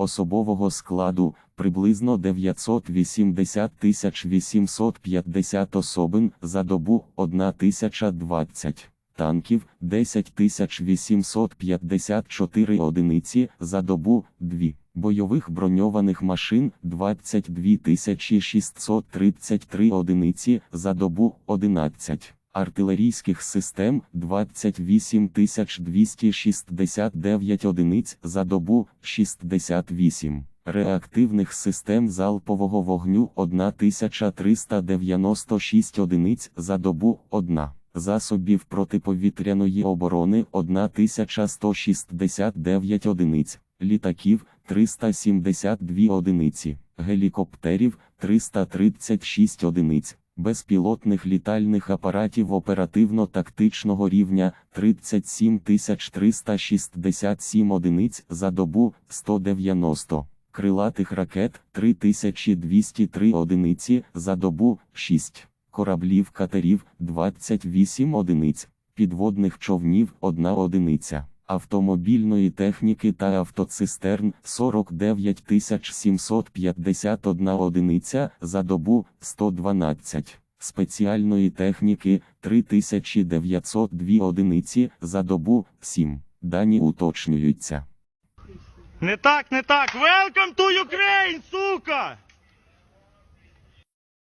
особового складу приблизно 980 850 особин за добу 1020 танків 10 854 одиниці за добу 2, бойових броньованих машин 22 633 одиниці за добу 11, артилерійських систем 28 269 одиниць за добу 68. Реактивних систем залпового вогню 1396 одиниць за добу 1 засобів протиповітряної оборони 1169 одиниць, літаків 372 одиниці, гелікоптерів 336 одиниць, безпілотних літальних апаратів оперативно-тактичного рівня 37 367 одиниць за добу 190. Крилатих ракет 3203 одиниці за добу 6 кораблів катерів 28 одиниць, підводних човнів 1 одиниця, автомобільної техніки та автоцистерн 49 751 одиниця за добу 112, спеціальної техніки 3902 одиниці за добу 7. Дані уточнюються. Не так, не так. Welcome to Ukraine!